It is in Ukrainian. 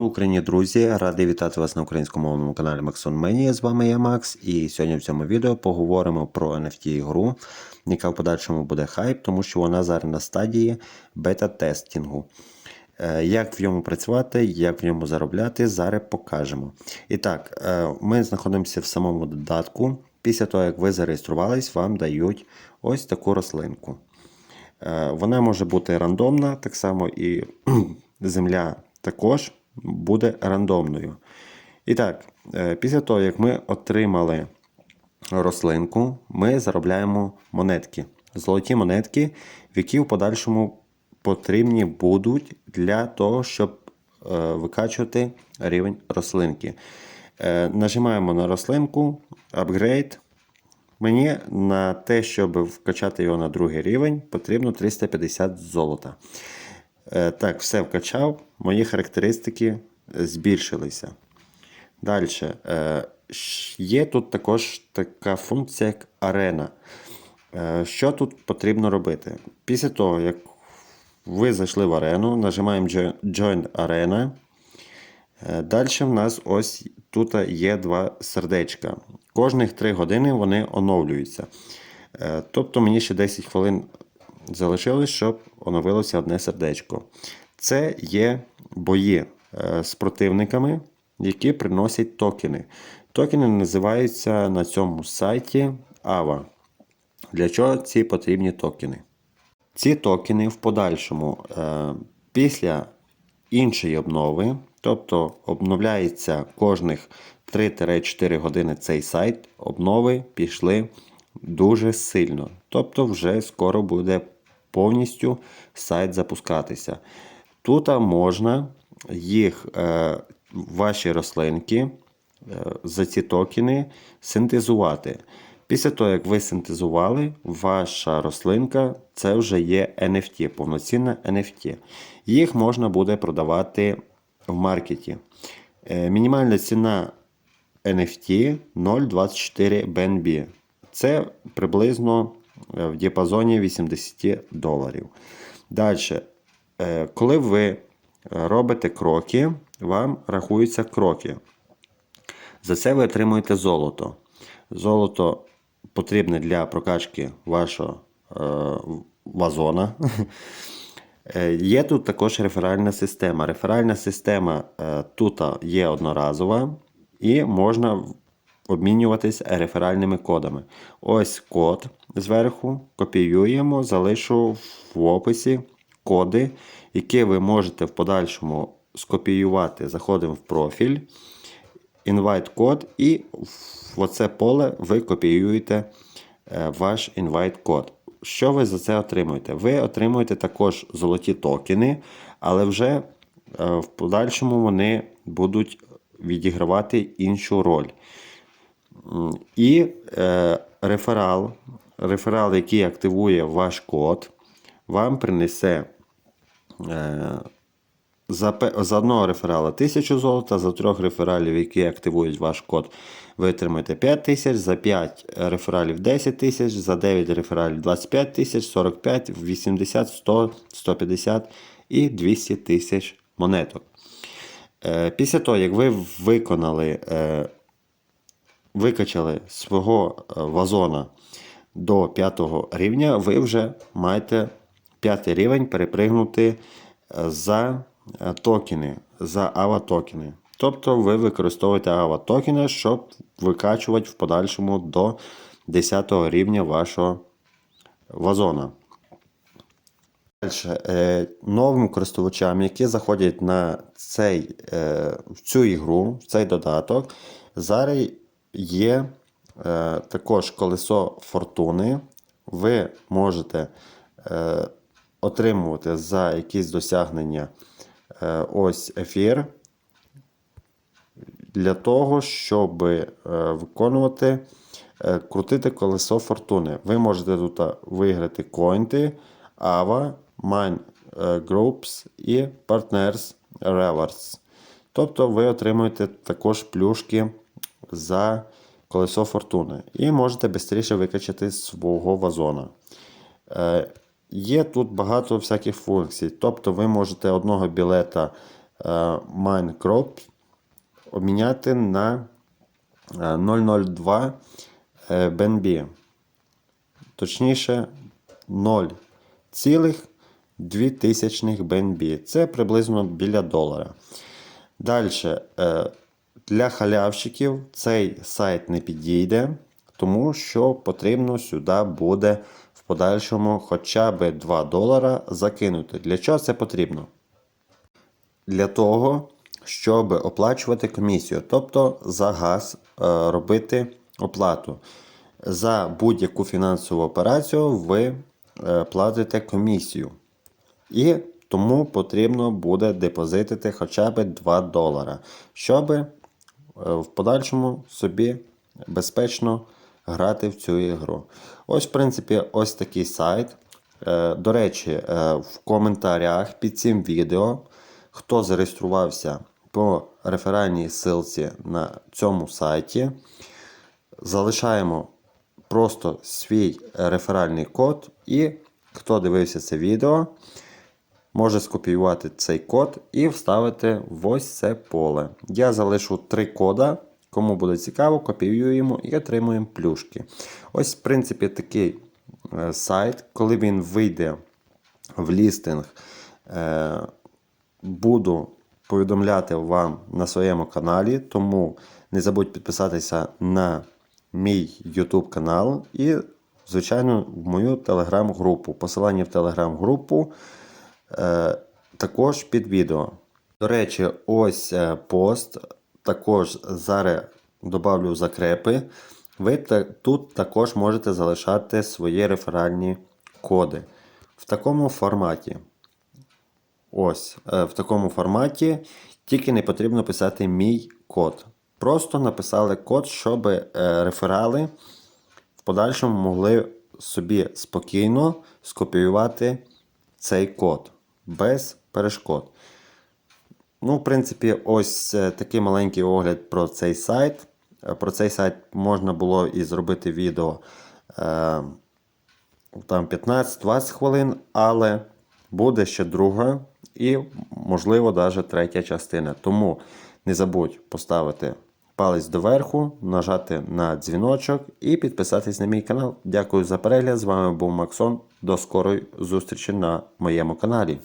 Україні, друзі, радий вітати вас на українськомовному каналі Maxon Mania. З вами я Макс, і сьогодні в цьому відео поговоримо про NFT ігру, яка в подальшому буде хайп, тому що вона зараз на стадії бета-тестінгу. Е, Як в ньому працювати, як в ньому заробляти, зараз покажемо. І так, е, ми знаходимося в самому додатку. Після того, як ви зареєструвались, вам дають ось таку рослинку. Е, Вона може бути рандомна, так само і земля також буде рандомною. І так, е, після того, як ми отримали рослинку, ми заробляємо монетки. Золоті монетки, які в подальшому потрібні будуть для того, щоб е, викачувати рівень рослинки. Е, Нажимаємо на рослинку, апгрейд. Мені на те, щоб вкачати його на другий рівень, потрібно 350 золота. Е, Так, все вкачав, мої характеристики збільшилися. Далі. Є тут також така функція, як арена. Е, Що тут потрібно робити? Після того, як ви зайшли в арену, нажимаємо Join- Arena. Далі в нас ось тут є два сердечка. Кожних 3 години вони оновлюються. Е, Тобто мені ще 10 хвилин залишилось, щоб оновилося одне сердечко. Це є бої е, з противниками, які приносять токени. Токени називаються на цьому сайті AVA. Для чого ці потрібні токени? Ці токени в подальшому е, після іншої обнови, тобто обновляється кожних 3-4 години цей сайт, обнови пішли дуже сильно. Тобто, вже скоро буде повністю сайт запускатися. Тут можна їх, е, ваші рослинки е, за ці токени синтезувати. Після того, як ви синтезували, ваша рослинка це вже є NFT, повноцінна NFT. Їх можна буде продавати в маркеті. Е, Мінімальна ціна NFT 0,24 BNB. Це приблизно е, в діапазоні 80 доларів. Далі, е, коли ви робите кроки, вам рахуються кроки. За це ви отримуєте золото. Золото потрібне для прокачки вашого е, вазона. Є тут також реферальна система. Реферальна система тут є одноразова і можна обмінюватись реферальними кодами. Ось код зверху, копіюємо, залишу в описі коди, які ви можете в подальшому скопіювати. Заходимо в профіль, invite код і в оце поле ви копіюєте е, ваш invite код. Що ви за це отримуєте? Ви отримуєте також золоті токени, але вже е, в подальшому вони будуть відігравати іншу роль. І е, реферал, реферал, який активує ваш код, вам принесе е, за, за одного реферала 1000 золота, за трьох рефералів, які активують ваш код, ви отримаєте 5 тисяч, за 5 рефералів 10 тисяч, за 9 рефералів 25 тисяч, 45, 80, 100, 150 і 200 тисяч монеток. Е, Після того, як ви виконали, е, викачали свого е, вазона до 5 рівня, ви вже маєте 5 рівень перепригнути е, за е, токени, за ава токени. Тобто ви використовуєте ава токени, щоб викачувати в подальшому до 10 рівня вашого вазона. Е, новим користувачам, які заходять на цей, цю ігру, в цей додаток, зараз є е, також колесо фортуни. Ви можете е, отримувати за якісь досягнення е, ось ефір для того, щоб е, виконувати, е, крутити колесо фортуни. Ви можете тут е, виграти коінти, AVA, Mine Groups і Partners Rewards. Тобто ви отримуєте також плюшки за колесо фортуни. І можете швидше викачати свого вазона. Е, Є тут багато всяких функцій. Тобто ви можете одного білета Minecraft обміняти на е, 002 е, BNB. Точніше, 0,2 тисячних BNB. Це приблизно біля долара. Далі, для халявщиків цей сайт не підійде, тому що потрібно сюди буде в подальшому хоча б 2 долара закинути. Для чого це потрібно? Для того, щоб оплачувати комісію, тобто за газ е, робити оплату. За будь-яку фінансову операцію ви е, платите комісію. І тому потрібно буде депозитити хоча б 2 долара, щоб в подальшому собі безпечно грати в цю ігру. Ось, в принципі, ось такий сайт. Е, До речі, е, в коментарях під цим відео, хто зареєструвався по реферальній ссылці на цьому сайті, залишаємо просто свій реферальний код, і хто дивився це відео, може скопіювати цей код і вставити в ось це поле. Я залишу три кода. Кому буде цікаво, копіюємо і отримуємо плюшки. Ось, в принципі, такий е, сайт, коли він вийде в лістинг, е, буду повідомляти вам на своєму каналі, тому не забудь підписатися на мій YouTube канал і, звичайно, в мою телеграм-групу. Посилання в телеграм-групу також під відео. До речі, ось е, пост. Також зараз добавлю закрепи. Ви тут також можете залишати свої реферальні коди в такому форматі. Ось, е, в такому форматі тільки не потрібно писати мій код. Просто написали код, щоб е, реферали в подальшому могли собі спокійно скопіювати цей код без перешкод. Ну, в принципі, ось е, такий маленький огляд про цей сайт. Е, Про цей сайт можна було і зробити відео е, там 15-20 хвилин, але буде ще друга і, можливо, навіть третя частина. Тому не забудь поставити палець доверху, нажати на дзвіночок і підписатись на мій канал. Дякую за перегляд. З вами був Максон. До скорої зустрічі на моєму каналі.